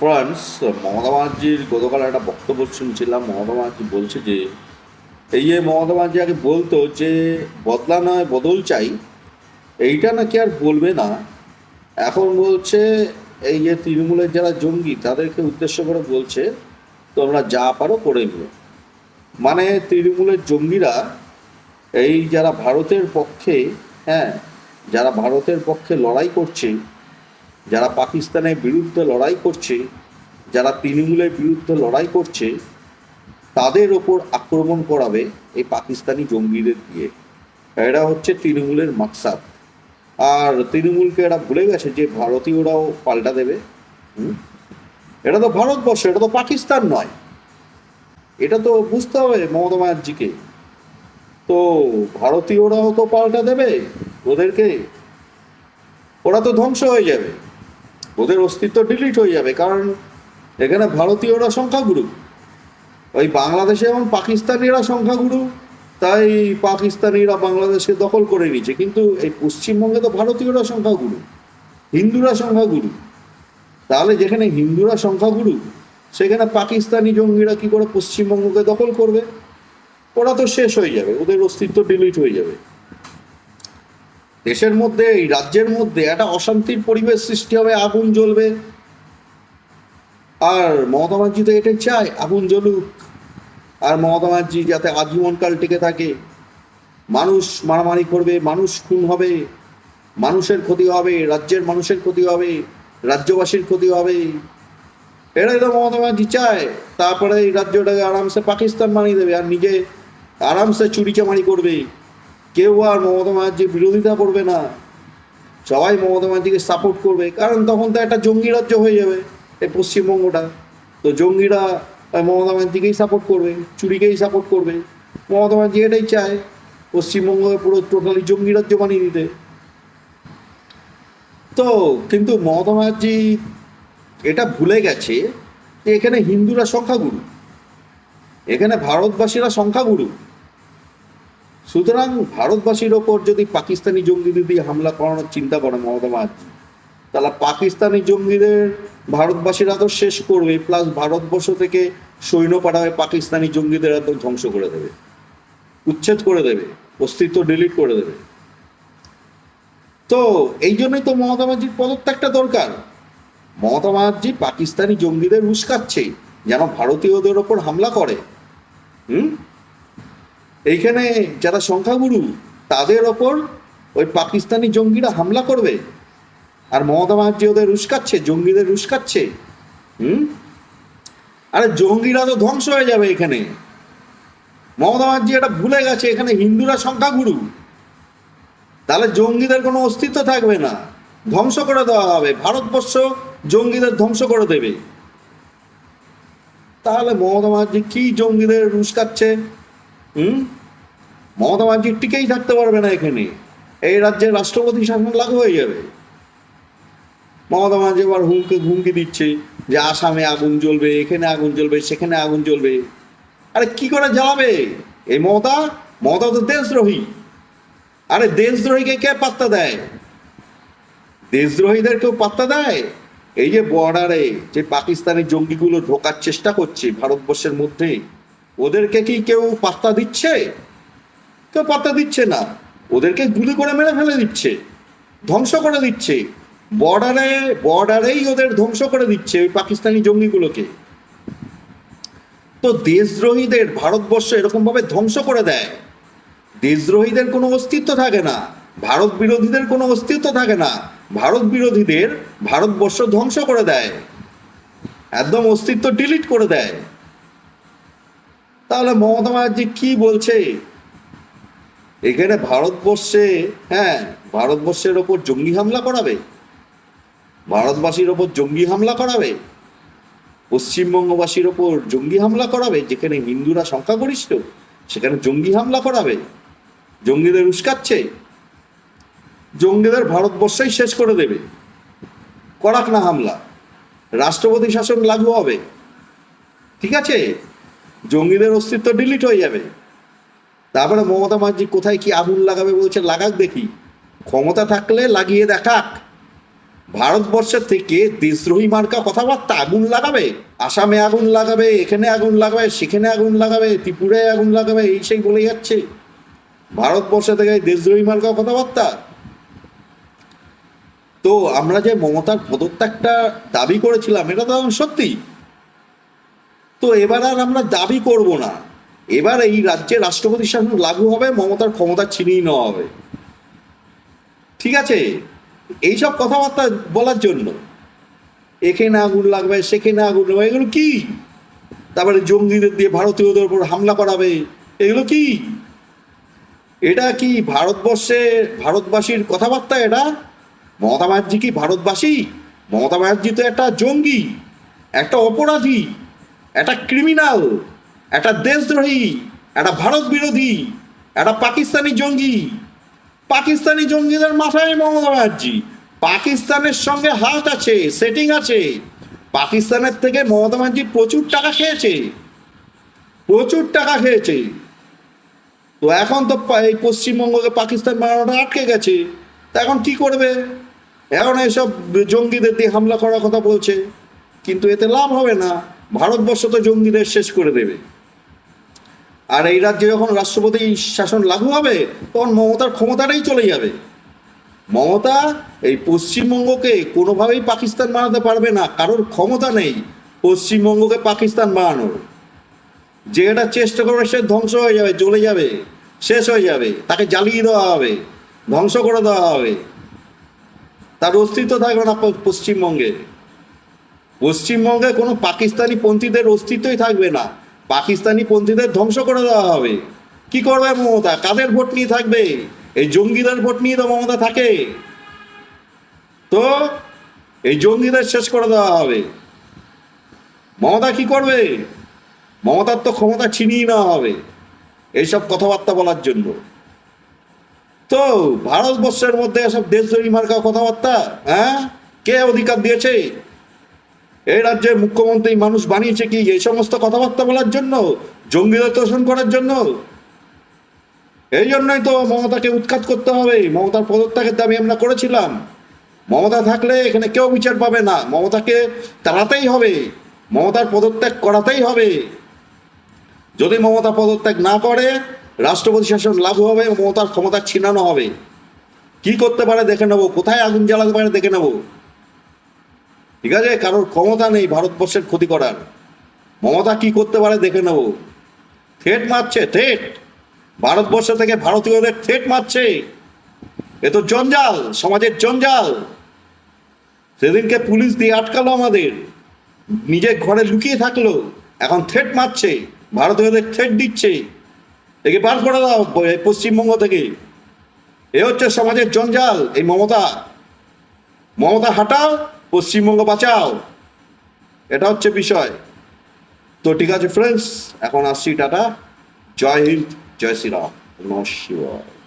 France Mamata ব্যানার্জির গতকাল একটা বক্তব্য শুনছিলাম। মমতা ব্যানার্জি বলছে যে, এই যে মমতা ব্যানার্জি আগে বলতো যে, বদলা নয়, বদল চাই। এইটা নাকি আর বলবে না। এখন বলছে, এই যে তৃণমূলের যারা জঙ্গি, তাদেরকে উদ্দেশ্য করে বলছে, তোমরা যা পারো করে নিও। মানে তৃণমূলের জঙ্গিরা, এই যারা ভারতের পক্ষে হ্যাঁ যারা ভারতের পক্ষে লড়াই করছে যারা পাকিস্তানের বিরুদ্ধে লড়াই করছে, যারা তৃণমূলের বিরুদ্ধে লড়াই করছে, তাদের ওপর আক্রমণ করাবে এই পাকিস্তানি জঙ্গিদের দিয়ে। এরা হচ্ছে তৃণমূলের মাকসাদ। আর তৃণমূলকে এরা ভুলে গেছে যে ভারতীয়রাও পাল্টা দেবে? এটা তো ভারতবর্ষ, এটা তো পাকিস্তান নয়। এটা তো বুঝতে হবে মমতা ব্যানার্জিকে। তো ভারতীয়রাও তো পাল্টা দেবে ওদেরকে। ওরা তো ধ্বংস হয়ে যাবে। ওদের অস্তিত্ব ডিলিট হয়ে যাবে, কারণ এখানে ভারতীয়রা সংখ্যাগুরু। ওই বাংলাদেশে এবং পাকিস্তানিরা সংখ্যাগুরু, তাই পাকিস্তানিরা বাংলাদেশকে দখল করে নিচ্ছে কিন্তু এই পশ্চিমবঙ্গে তো ভারতীয়রা সংখ্যাগুরু, হিন্দুরা সংখ্যাগুরু। তাহলে যেখানে হিন্দুরা সংখ্যাগুরু, সেখানে পাকিস্তানি জঙ্গিরা কি করে পশ্চিমবঙ্গকে দখল করবে? ওরা তো শেষ হয়ে যাবে, ওদের অস্তিত্ব ডিলিট হয়ে যাবে। দেশের মধ্যে, এই রাজ্যের মধ্যে একটা অশান্তির পরিবেশ সৃষ্টি হবে, আগুন জ্বলবে। আর মমতা ব্যানার্জি তো এটাই চায়, আগুন জ্বলুক। আর মমতা ব্যানার্জি যাতে আজীবনকাল টিকে থাকে। মানুষ মারামারি করবে, মানুষ খুন হবে, মানুষের ক্ষতি হবে, রাজ্যের মানুষের ক্ষতি হবে, রাজ্যবাসীর ক্ষতি হবে। এটাই তো মমতা ব্যানার্জি চায়। তারপরে এই রাজ্যটাকে আরামসে পাকিস্তান বানিয়ে দেবে, আর নিজে আরামসে চুরি চামারি করবে। কেউ আর মমতা ব্যানার্জির বিরোধিতা করবে না। সবাই মমতা ব্যানার্জিকে সাপোর্ট করবে। কারণ তখন তো একটা জঙ্গি রাজ্য হয়ে যাবে এই পশ্চিমবঙ্গটা। তো জঙ্গিরা মমতা ব্যানার্জিকেই সাপোর্ট করবে, চুরিকেই সাপোর্ট করবে। মমতা ব্যানার্জি এটাই চায় পশ্চিমবঙ্গকে পুরো টোটালি জঙ্গি রাজ্য বানিয়ে দিতে। তো কিন্তু মমতা ব্যানার্জি এটা ভুলে গেছে যে এখানে হিন্দুরা সংখ্যাগুরু। এখানে ভারতবাসীরা সংখ্যাগুরু। সুতরাং ভারতবাসীর ওপর যদি পাকিস্তানি জঙ্গিদের দিয়ে হামলা করানোর চিন্তা করে মমতা ব্যানার্জি, তাহলে পাকিস্তানি জঙ্গিদের ভারতবাসীরা তো শেষ করবে প্লাস ভারতবর্ষ থেকে সৈন্য পাঠাবে পাকিস্তানি জঙ্গিদের একদম ধ্বংস করে দেবে, উচ্ছেদ করে দেবে, অস্তিত্ব ডিলিট করে দেবে। তো এই জন্যই তো মমতা ব্যানার্জির পদত্যাগটা দরকার। মমতা ব্যানার্জি পাকিস্তানি জঙ্গিদের উস্কাচ্ছে, যেন ভারতীয়দের ওপর হামলা করে। হুম? এইখানে যারা সংখ্যাগুরু, তাদের ওপর ওই পাকিস্তানি জঙ্গিরা হামলা করবে। আর মমতা ব্যানার্জি ওদের উস্কাচ্ছে, জঙ্গিদের উস্কাচ্ছে। হুম? আরে জঙ্গিরা তো ধ্বংস হয়ে যাবে এখানে। মমতা ব্যানার্জি এটা ভুলে গেছে, এখানে হিন্দুরা সংখ্যাগুরু। তাহলে জঙ্গিদের কোনো অস্তিত্ব থাকবে না। ধ্বংস করে দেওয়া হবে। ভারতবর্ষ জঙ্গিদের ধ্বংস করে দেবে। তাহলে মমতা ব্যানার্জি কি জঙ্গিদের উস্কাচ্ছে? হুম? মমতা ব্যানার্জি টিকেই থাকতে পারবে না এখানে। এই রাজ্যের রাষ্ট্রপতি শাসন লাগু হয়ে যাবে। মমতা ব্যানার্জি এবার হুমকে, হুমকি দিচ্ছে যে আসামে আগুন জ্বলবে, এখানে আগুন জ্বলবে, সেখানে আগুন জ্বলবে। আরে কি করে জ্বালাবে? এই মমতা? মমতা তো দেশদ্রোহী। আরে দেশদ্রোহীকে কে পাত্তা দেয়? দেশদ্রোহীদের কেউ পাত্তা দেয়? এই যে বর্ডারে যে পাকিস্তানি জঙ্গিগুলো ঢোকার চেষ্টা করছে ভারতবর্ষের মধ্যে ওদেরকে কি কেউ পাত্তা দিচ্ছে? কেউ পাত্তা দিচ্ছে না। ওদেরকে গুলি করে মেরে ফেলে দিচ্ছে, ধ্বংস করে দিচ্ছে। বর্ডারে, বর্ডারেই ওদের ধ্বংস করে দিচ্ছে ওই পাকিস্তানি জঙ্গিগুলোকে। তো দেশদ্রোহীদের ভারতবর্ষ এরকমভাবে ধ্বংস করে দেয়। দেশদ্রোহীদের কোনো অস্তিত্ব থাকে না। ভারত বিরোধীদের কোনো অস্তিত্ব থাকে না। ভারত বিরোধীদের ভারতবর্ষ ধ্বংস করে দেয়। একদম অস্তিত্ব ডিলিট করে দেয়। তাহলে মমতা ব্যানার্জি কি বলছে? এখানে ভারতবর্ষে হ্যাঁ ভারতবর্ষের ওপর জঙ্গি হামলা করাবে? ভারতবাসীর ওপর জঙ্গি হামলা করাবে? পশ্চিমবঙ্গবাসীর ওপর জঙ্গি হামলা করাবে? যেখানে হিন্দুরা সংখ্যাগরিষ্ঠ, সেখানে জঙ্গি হামলা করাবে? জঙ্গিদের উস্কাচ্ছে? জঙ্গিদের ভারতবর্ষেই শেষ করে দেবে। করাক না হামলা। রাষ্ট্রপতি শাসন লাগু হবে। ঠিক আছে? জঙ্গিদের অস্তিত্ব ডিলিট হয়ে যাবে। তারপরে মমতা ব্যানার্জি কোথায় কি আগুন লাগাবে বলছে, লাগাক দেখি। ক্ষমতা থাকলে লাগিয়ে দেখাক। ভারতবর্ষের থেকে দেশদ্রোহী মার্কা কথাবার্তা আগুন লাগাবে, আসামে আগুন লাগাবে, এখানে আগুন লাগাবে, সেখানে আগুন লাগাবে ত্রিপুরায় আগুন লাগাবে, এই সেই বলে যাচ্ছে। ভারতবর্ষ থেকে দেশদ্রোহী মার্কা কথাবার্তা। তো আমরা যে মমতার পদত্যাগটা দাবি করেছিলাম, এটা তো সত্যি। তো এবার আর আমরা দাবি করব না। এবার এই রাজ্যে রাষ্ট্রপতি শাসন লাগু হবে, মমতার ক্ষমতা ছিনিয়ে নেওয়া হবে। ঠিক আছে? এইসব কথাবার্তা বলার জন্য। এখানে আগুন লাগবে সেখানে আগুন লাগবে, এগুলো কি? তারপরে জঙ্গিদের দিয়ে ভারতীয়দের উপর হামলা করাবে, এগুলো কি? এটা কি ভারতবর্ষে, ভারতবাসীর কথাবার্তা এটা? মমতা ব্যানার্জি কি ভারতবাসী? মমতা ব্যানার্জি তো একটা জঙ্গি, একটা অপরাধী। একটা ক্রিমিনাল একটা দেশদ্রোহী, একটা ভারত বিরোধী, একটা পাকিস্তানি জঙ্গি। পাকিস্তানি জঙ্গিদের মাথায় মমতা ব্যানার্জি। পাকিস্তানের সঙ্গে হাত আছে সেটিং আছে। পাকিস্তানের থেকে মমতা ব্যানার্জি প্রচুর টাকা খেয়েছে। প্রচুর টাকা খেয়েছে। তো এখন তো এই পশ্চিমবঙ্গকে পাকিস্তান বানানোটা আটকে গেছে। তা এখন কি করবে? এখন এসব জঙ্গিদের দিয়ে হামলা করার কথা বলছে। কিন্তু এতে লাভ হবে না। ভারতবর্ষ তো জঙ্গিদের শেষ করে দেবে। আর এই রাজ্যে যখন রাষ্ট্রপতি শাসন লাগু হবে, তখন মমতার ক্ষমতাটাই চলে যাবে। মমতা এই পশ্চিমবঙ্গকে কোনোভাবেই পাকিস্তান বানাতে পারবে না, কারোর ক্ষমতা নেই পশ্চিমবঙ্গকে পাকিস্তান বানানোর। যে এটা চেষ্টা করবে, সে ধ্বংস হয়ে যাবে চলে যাবে, শেষ হয়ে যাবে, তাকে জ্বালিয়ে দেওয়া হবে, ধ্বংস করে দেওয়া হবে। তার অস্তিত্ব থাকবে না পশ্চিমবঙ্গে। পশ্চিমবঙ্গে কোনো পাকিস্তানি পন্থীদের অস্তিত্বই থাকবে না। পাকিস্তানি পন্থীদের ধ্বংস করে দেওয়া হবে। কি করবে মমতা? কাদের ভোট নিয়ে থাকবে? এই জঙ্গিদের ভোট নিয়ে তো মমতা থাকে। তো এই জঙ্গিদের শেষ করে দেওয়া হবে। মমতা কি করবে? মমতার তো ক্ষমতা ছিনিয়ে নেওয়া হবে এইসব কথাবার্তা বলার জন্য। তো ভারতবর্ষের মধ্যে এসব দেশদ্রোহী মার্কা কথাবার্তা হ্যাঁ? কে অধিকার দিয়েছে? এই রাজ্যের মুখ্যমন্ত্রী মানুষ বানিয়েছে কি এই সমস্ত কথাবার্তা বলার জন্য? জঙ্গিদের তোষণ করার জন্য? এই জন্যই তো মমতাকে উৎখাত করতে হবে। মমতার পদত্যাগের দাবি আমরা করেছিলাম। মমতা থাকলে এখানে কেউ বিচার পাবে না। মমতাকে তাড়াতেই হবে। মমতার পদত্যাগ করাতেই হবে। যদি মমতা পদত্যাগ না করে, রাষ্ট্রপতি শাসন লাগু হবে মমতার ক্ষমতা ছিনানো হবে। কি করতে পারে দেখে নেব। কোথায় আগুন জ্বালাতে পারে দেখে নেব। ঠিক আছে? কারোর ক্ষমতা নেই ভারতবর্ষের ক্ষতি করার। মমতা কি করতে পারে দেখে নেব। থ্রেট মারছে থ্রেট ভারতবর্ষ থেকে ভারতীয়দের থ্রেট মারছে। এ তো জঞ্জাল, সমাজের জঞ্জাল। সেদিনকে পুলিশ দিয়ে আটকালো আমাদের। নিজের ঘরে লুকিয়ে থাকল। এখন থ্রেট মারছে, ভারতীয়দের থ্রেট দিচ্ছে। একে বার করে দাও পশ্চিমবঙ্গ থেকে। এ হচ্ছে সমাজের জঞ্জাল, এই মমতা। মমতা, হাটাও। পশ্চিমবঙ্গ বাঁচাও। এটা হচ্ছে বিষয়। তো ঠিক আছে ফ্রেন্ডস এখন আসছি টাটা। জয় হিন্দ, জয় শ্রীরাম। নমস্কার।